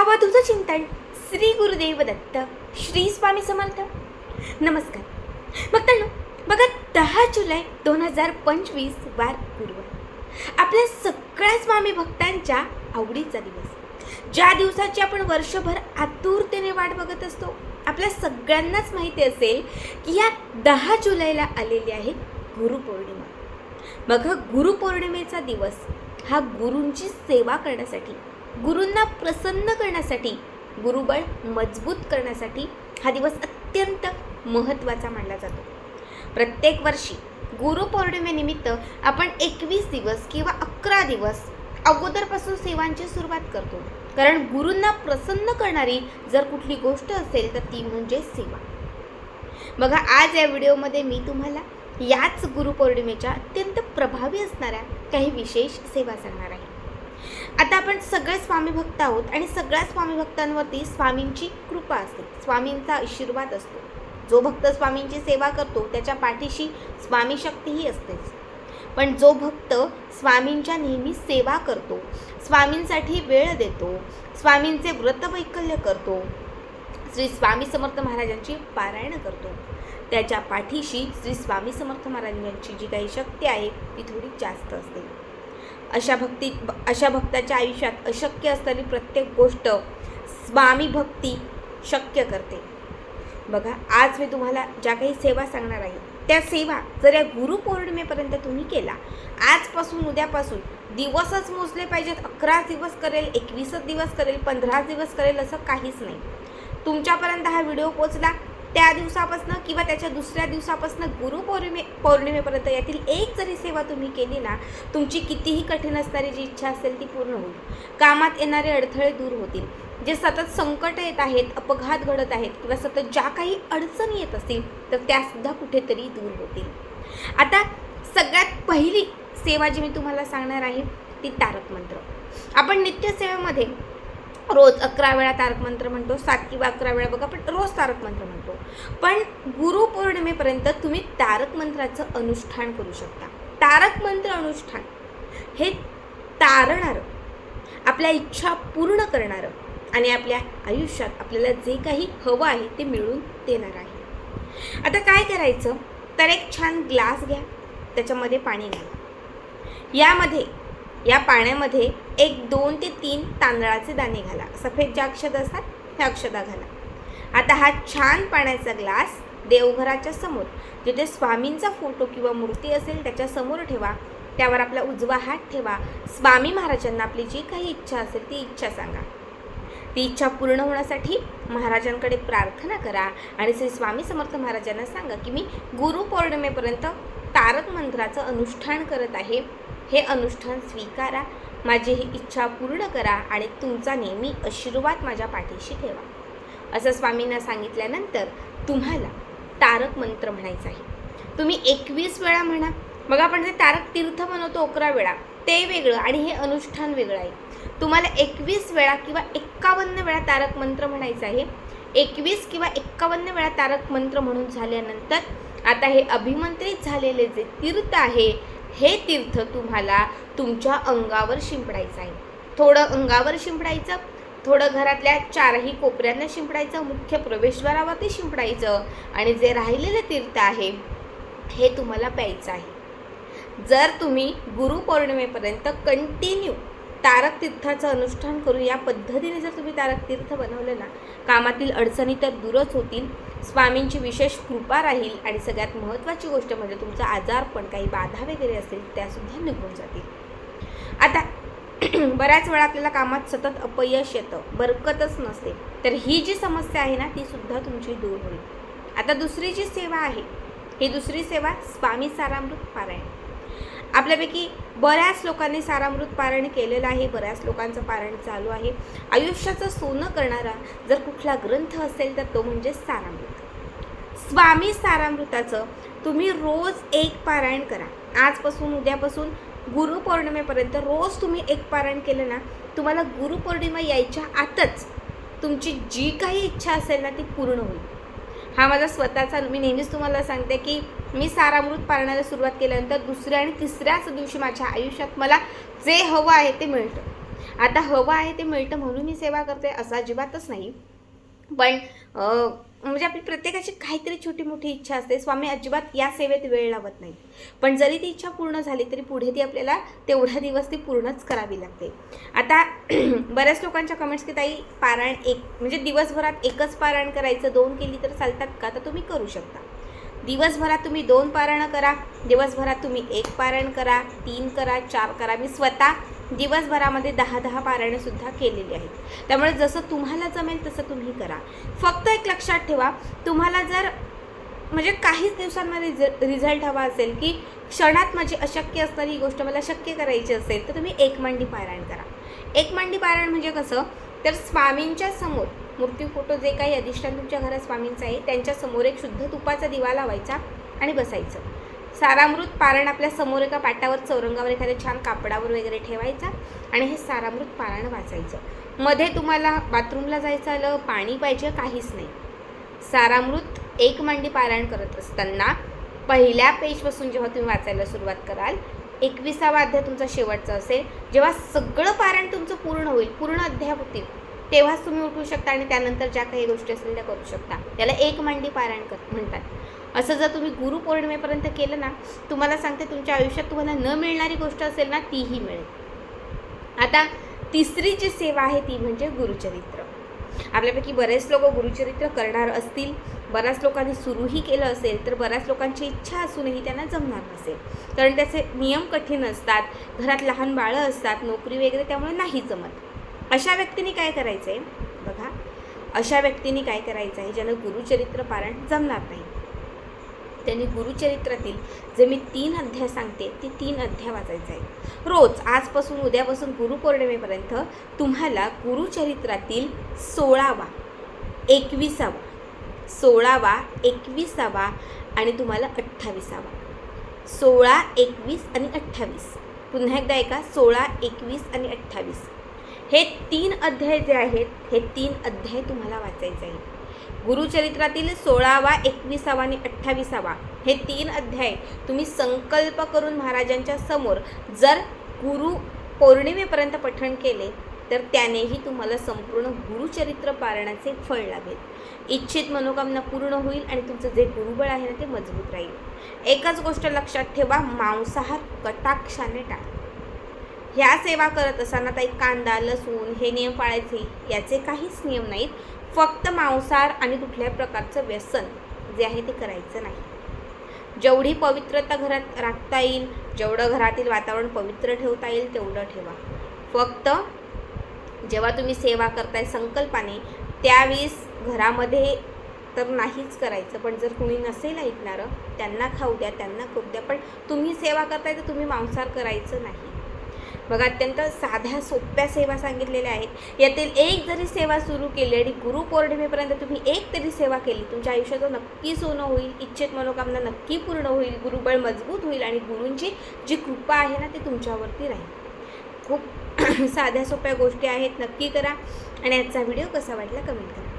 अवधूत चिंतन श्री गुरुदेव दत्त श्री स्वामी समर्थ. नमस्कार. भक्तांनो बघा दहा जुलै दोन हजार पंचवीस वार गुरुवार. आपल्या सगळ्या स्वामी भक्तांच्या आवडीचा दिवस. ज्या दिवसाची आपण वर्षभर आतुरतेने वाट बघत असतो आपल्या सगळ्यांनाच माहिती असेल की या दहा जुलैला आलेली आहे गुरुपौर्णिमा बघा गुरुपौर्णिमेचा दिवस हा गुरूंची सेवा करण्यासाठी गुरूंना प्रसन्न करण्यासाठी गुरुबळ मजबूत करण्यासाठी हा दिवस अत्यंत महत्त्वाचा मानला जातो. प्रत्येक वर्षी गुरुपौर्णिमेनिमित्त आपण एकवीस दिवस किंवा अकरा दिवस अगोदरपासून सेवांची सुरुवात करतो. कारण गुरूंना प्रसन्न करणारी जर कुठली गोष्ट असेल तर ती म्हणजे सेवा. बघा आज या व्हिडिओमध्ये मी तुम्हाला याच गुरुपौर्णिमेच्या अत्यंत प्रभावी असणाऱ्या काही विशेष सेवा सांगणार आहे. आता आपण सगळे स्वामी भक्त आहोत आणि सगळ्या स्वामी भक्तांवरती स्वामींची कृपा असते. स्वामींचा आशीर्वाद असतो. जो भक्त स्वामींची सेवा करतो त्याच्या पाठीशी स्वामी शक्तीही असतेच पण जो भक्त स्वामींच्या नेहमी सेवा करतो स्वामींसाठी वेळ देतो स्वामींचे व्रतवैकल्य करतो श्री स्वामी समर्थ महाराजांची पारायण करतो त्याच्या पाठीशी श्री स्वामी समर्थ महाराजांची जी काही शक्ती आहे ती थोडी जास्त असते. अशा भक्ती अशा भक्ताच्या आयुष्यात अशक्य असणारी प्रत्येक गोष्ट स्वामी भक्ती शक्य करते. बघा आज मी तुम्हाला ज्या काही सेवा सांगणार आहे त्या सेवा जर या गुरुपौर्णिमेपर्यंत तुम्ही केला आजपासून उद्यापासून दिवसच मोजले पाहिजेत अकरा दिवस करेल एकवीसच दिवस करेल पंधरा दिवस करेल असं काहीच नाही. तुमच्यापर्यंत हा व्हिडिओ पोचला त्या दिवसापासून किंवा त्याच्या दुसऱ्या दिवसापासून गुरुपौर्णिमे पौर्णिमेपर्यंत यातील एक जरी सेवा तुम्ही केली ना तुमची कितीही कठीण असणारी जी इच्छा असेल ती पूर्ण होईल. कामात येणारे अडथळे दूर होतील. जे सतत संकट येत आहेत अपघात घडत आहेत किंवा सतत ज्या काही अडचणी येत असतील तर त्यासुद्धा कुठेतरी दूर होतील. आता सगळ्यात पहिली सेवा जी मी तुम्हाला सांगणार आहे ती तारक मंत्र. आपण नित्यसेवेमध्ये रोज अकरा वेळा तारक मंत्र म्हणतो सात किंवा अकरा वेळा बघा पण रोज तारक मंत्र म्हणतो. पण गुरुपौर्णिमेपर्यंत तुम्ही तारक मंत्राचं अनुष्ठान करू शकता. तारक मंत्र अनुष्ठान हे तारणारं आपल्या इच्छा पूर्ण करणारं आणि आपल्या आयुष्यात आपल्याला जे काही हवं आहे ते मिळून देणार आहे. आता काय करायचं? तर एक छान ग्लास घ्या त्याच्यामध्ये पाणी घाला. यामध्ये या पाण्यामध्ये एक दोन ते तीन तांदळाचे दाणे घाला. सफेद ज्या अक्षत असतात त्या अक्षता घाला. आता हा छान पाण्याचा ग्लास देवघराच्या समोर जिथे स्वामींचा फोटो किंवा मूर्ती असेल त्याच्यासमोर ठेवा. त्यावर आपला उजवा हात ठेवा. स्वामी महाराजांना आपली जी काही इच्छा असेल ती इच्छा सांगा. ती इच्छा पूर्ण होण्यासाठी महाराजांकडे प्रार्थना करा आणि श्री स्वामी समर्थ महाराजांना सांगा की मी गुरुपौर्णिमेपर्यंत तारक मंत्राचं अनुष्ठान करत आहे. हे अनुष्ठान स्वीकारा माझी ही इच्छा पूर्ण करा आणि तुमचा नेहमी आशीर्वाद माझ्या पाठीशी ठेवा. असं स्वामींना सांगितल्यानंतर तुम्हाला तारक मंत्र म्हणायचं आहे तुम्ही एकवीस वेळा म्हणा मग आपण जे तारक तीर्थ म्हणतो अकरा वेळा ते वेगळं आणि हे अनुष्ठान वेगळं आहे. तुम्हाला एकवीस वेळा किंवा एक्कावन्न वेळा तारक मंत्र म्हणायचं आहे एकवीस किंवा एक्कावन्न वेळा तारक मंत्र म्हणून झाल्यानंतर आता हे अभिमंत्रित झालेले जे तीर्थ आहे हे तीर्थ तुम्हाला तुमच्या अंगावर शिंपडायचं आहे. थोडं अंगावर शिंपडायचं थोडं घरातल्या चारही कोपऱ्यांना शिंपडायचं मुख्य प्रवेशद्वारावरती शिंपडायचं आणि जे राहिलेलं तीर्थ आहे हे तुम्हाला प्यायचं आहे. जर तुम्ही गुरुपौर्णिमेपर्यंत कंटिन्यू तारक तीर्थाचं अनुष्ठान करून या पद्धतीने जर तुम्ही तारक तीर्थ बनवलं ना कामातील अडचणी तर दूरच होतील. स्वामींची विशेष कृपा राहील आणि सगळ्यात महत्त्वाची गोष्ट म्हणजे तुमचा आजारपण काही बाधा वगैरे असेल त्यासुद्धा निघून जातील. आता बऱ्याच वेळा आपल्याला कामात सतत अपयश येतं बरकतच नसते. तर ही जी समस्या आहे ना ती सुद्धा तुमची दूर होईल. आता दुसरी जी सेवा आहे ही दुसरी सेवा स्वामी सारामृत पारायण. आपल्यापैकी बऱ्याच लोकांनी सारामृत पारायण केलेलं आहे बऱ्याच लोकांचं पारण चालू आहे. आयुष्याचं सोनं करणारा जर कुठला ग्रंथ असेल तर तो म्हणजे सारामृत. स्वामी सारामृताचं तुम्ही रोज एक पारायण करा. आजपासून उद्यापासून गुरुपौर्णिमेपर्यंत रोज तुम्ही एक पारायण केलं ना तुम्हाला गुरुपौर्णिमा यायच्या आतच तुमची जी काही इच्छा असेल ना ती पूर्ण होईल. हा माझा स्वतःचा मी नेहमीच तुम्हाला सांगते की मी सारामृत पाळण्याला सुरुवात केल्यानंतर दुसऱ्या आणि तिसऱ्याच दिवशी माझ्या आयुष्यात मला जे हवं आहे ते मिळतं. आता हवं आहे ते मिळतं म्हणून मी सेवा करते असं अजिबातच नाही. पण म्हणजे आपली प्रत्येकाची काहीतरी छोटी मोठी इच्छा असते. स्वामी अजिबात या सेवेत वेळ लावत नाही पण जरी ती इच्छा पूर्ण झाली तरी पुढे ती आपल्याला तेवढा दिवस ती पूर्णच करावी लागते. आता बऱ्याच लोकांच्या कमेंट्स की ताई पारायण एक म्हणजे दिवसभरात एकच पारायण करायचं दोन केली तर चालतात का? तर तुम्ही करू शकता. दिवसभरात तुम्ही दोन पारायणं करा दिवसभरात तुम्ही एक पारायण करा तीन करा चार करा. मी स्वतः दिवसभरामध्ये दहा दहा पारायणंसुद्धा केलेली आहेत. त्यामुळे जसं तुम्हाला जमेल तसं तुम्ही करा. फक्त एक लक्षात ठेवा तुम्हाला जर म्हणजे काहीच दिवसांमध्ये रिझ रिझल्ट हवा असेल की क्षणात माझी अशक्य असणारी ही गोष्ट मला शक्य करायची असेल तर तुम्ही एक मांडी पारायण करा. एक मांडी पारायण म्हणजे कसं तर स्वामींच्या समोर मूर्ती फोटो जे काही अधिष्ठान तुमच्या घरात स्वामींचं आहे त्यांच्यासमोर एक शुद्ध तुपाचा दिवा लावायचा आणि बसायचं. सारामृत पारण आपल्यासमोर एका पाटावर चौरंगावर एखाद्या छान कापडावर वगैरे ठेवायचा आणि हे सारामृत पारायण वाचायचं. मध्ये तुम्हाला बाथरूमला जायचं आलं पाणी पाहिजे काहीच नाही. सारामृत एक मांडी पारायण करत असताना पहिल्या पेजपासून जेव्हा तुम्ही वाचायला सुरुवात कराल एकविसावा अध्याय तुमचा शेवटचा असेल. जेव्हा सगळं पारायण तुमचं पूर्ण होईल पूर्ण अध्याय होतील तेव्हाच तुम्ही उठू शकता आणि त्यानंतर ज्या काही गोष्टी असतील त्या करू शकता. त्याला एक मांडी पारायण कर म्हणतात. असं जर तुम्ही गुरुपौर्णिमेपर्यंत केलं ना तुम्हाला सांगते तुमच्या आयुष्यात तुम्हाला न मिळणारी गोष्ट असेल ना तीही मिळेल. आता तिसरी जी सेवा आहे ती म्हणजे गुरुचरित्र. आपल्यापैकी बरेच लोक गुरुचरित्र करणार असतील बऱ्याच लोकांनी सुरूही केलं असेल तर बऱ्याच लोकांची इच्छा असूनही त्यांना जमणार नसेल. कारण त्याचे नियम कठीण असतात घरात लहान बाळं असतात नोकरी वगैरे त्यामुळे नाही जमत. अशा व्यक्तीने काय करायचं आहे बघा अशा व्यक्तीने काय करायचं आहे ज्यानं गुरुचरित्र पारायण जमणार नाही. त्यांनी गुरुचरित्रातील जे मी तीन अध्याय सांगते ते तीन अध्याय वाचायचे आहे रोज आजपासून उद्यापासून गुरुपौर्णिमेपर्यंत तुम्हाला गुरुचरित्रातील सोळावा एकविसावा सोळावा एकविसावा आणि तुम्हाला अठ्ठावीसावा. सोळा एकवीस आणि अठ्ठावीस. पुन्हा एकदा ऐका सोळा एकवीस आणि अठ्ठावीस. हे तीन अध्याय जे आहेत हे तीन अध्याय तुम्हाला वाचायचे आहेत. गुरुचरित्रातील सोळावा एकविसावा आणि अठ्ठावीसावा हे तीन अध्याय तुम्ही संकल्प करून महाराजांच्या समोर जर गुरु पौर्णिमेपर्यंत पठण केले तर त्यानेही तुम्हाला संपूर्ण गुरुचरित्र पारणाचे फळ लाभेल. इच्छित मनोकामना पूर्ण होईल आणि तुमचं जे गुरुबळ आहे ना ते मजबूत राहील. एकच गोष्ट लक्षात ठेवा मांसाहार कटाक्षाने टाळा. ह्या सेवा करत असताना ताई कांदा लसूण हे नियम पाळायचे. याचे काहीच नियम नाहीत. फक्त मांसाहार आणि कुठल्याही प्रकारचं व्यसन जे आहे ते करायचं नाही. जेवढी पवित्रता घरात राखता येईल जेवढं घरातील वातावरण पवित्र ठेवता येईल तेवढं ठेवा. फक्त जेव्हा तुम्ही सेवा करताय संकल्पाने त्यावेळेस घरामध्ये तर नाहीच करायचं. पण जर कुणी नसेल ऐकणारं त्यांना खाऊ द्या त्यांना करू द्या. पण तुम्ही सेवा करताय तर तुम्ही मांसाहार करायचं नाही. बघा अत्यंत साध्या सोप्या सेवा सांगितलेल्या आहेत. यातील एक जरी सेवा सुरू केली आणि गुरुपौर्णिमेपर्यंत तुम्ही एक तरी सेवा केली तुमच्या आयुष्याचं नक्की सोनं होईल इच्छित मनोकामना नक्की पूर्ण होईल गुरुबळ मजबूत होईल आणि गुरूंची जी कृपा आहे ना ती तुमच्यावरती राहील. खूप साध्या सोप्या गोष्टी आहेत नक्की करा. आणि आजचा व्हिडिओ कसा वाटला कमेंट करा.